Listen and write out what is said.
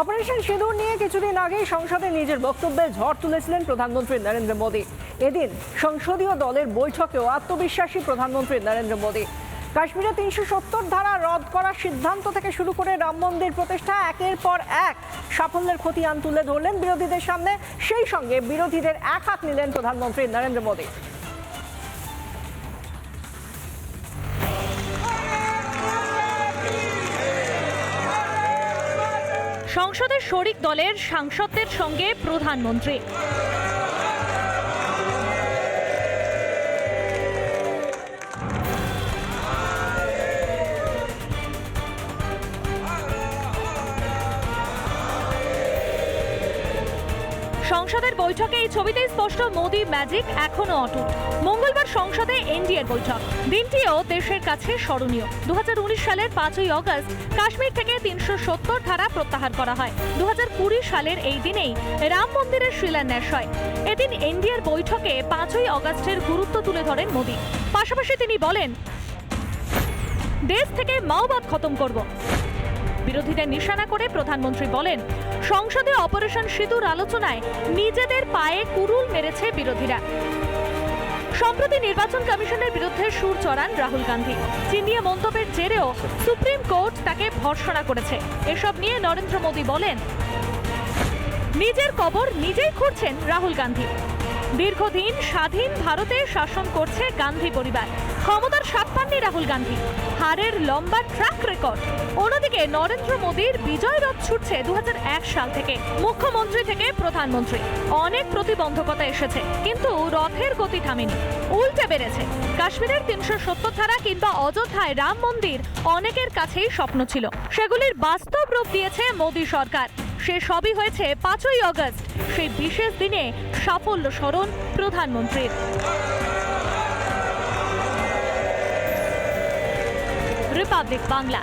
Operation সিঁদুর নিয়ে কিছুদিন আগেই সংসদে নিজের বক্তব্যে ঝড় তুলেছিলেন প্রধানমন্ত্রী নরেন্দ্র মোদী। এদিন সংসদীয় দলের বৈঠকেও আত্মবিশ্বাসী প্রধানমন্ত্রী নরেন্দ্র মোদী। কাশ্মীরে তিনশো সত্তর ধারা রদ করার সিদ্ধান্ত থেকে শুরু করে রাম মন্দির প্রতিষ্ঠা, একের পর এক সাফল্যের খতিয়ান তুলে ধরলেন বিরোধীদের সামনে। সেই সঙ্গে বিরোধীদের এক হাত নিলেন প্রধানমন্ত্রী নরেন্দ্র মোদী। সংসদের শরিক দলের সাংসদদের সঙ্গে প্রধানমন্ত্রী। সংসদের বৈঠকে এই ছবিতেই স্পষ্ট মোদি ম্যাজিক এখনও অটুট। মঙ্গলবার সংসদে এনডিএর বৈঠক। দিনটিও দেশের কাছে স্মরণীয়। দুহাজার উনিশ সালের পাঁচই অগস্ট কাশ্মীর থেকে তিনশো সত্তর ধারা প্রত্যাহার করা হয়। দু হাজার কুড়ি সালের এই দিনেই রাম মন্দিরের শিলান্যাস হয়। এদিন এনডিএর বৈঠকে পাঁচই অগস্টের গুরুত্ব তুলে ধরেন মোদি। পাশাপাশি তিনি বলেন, দেশ থেকে মাওবাদ খতম করব। বিরোধীদের নিশানা করে প্রধানমন্ত্রী বলেন, সংসদে অপারেশন সিঁদুর আলোচনায় নিজেদের পায়ে কুরুল মেরেছে বিরোধীরা। সম্প্রতি নির্বাচন কমিশনের বিরুদ্ধে সুর চড়ান রাহুল গান্ধী। চিনিয়ে মন্তব্যের জেরেও সুপ্রিম কোর্ট তাকে ভর্সনা করেছে। এসব নিয়ে নরেন্দ্র মোদী বলেন নিজের কবর নিজেই খুঁড়ছেন রাহুল গান্ধী। দীর্ঘদিন স্বাধীন ভারতে শাসন করছে গান্ধী পরিবার। ক্ষমতার স্বাদ পাননি রাহুল গান্ধী। হারের লম্বা ট্র্যাক রেকর্ড অন্যদিকে নরেন্দ্র মোদীর বিজয় রথ ছুটছে দুহাজার এক সাল থেকে। মুখ্যমন্ত্রী থেকে প্রধানমন্ত্রী। অনেক প্রতিবন্ধকতা এসেছে, কিন্তু রথের গতি থামেনি। উল্টে বেড়েছে। কাশ্মীরের তিনশো সত্তর ধারা কিংবা অযোধ্যায় রাম মন্দির অনেকের কাছেই স্বপ্ন ছিল। সেগুলির বাস্তব রূপ দিয়েছে মোদী সরকার। সে সবই হয়েছে পাঁচই অগস্ট সেই বিশেষ দিনে সাফল্য স্মরণ প্রধানমন্ত্রীর। রিপাবলিক বাংলা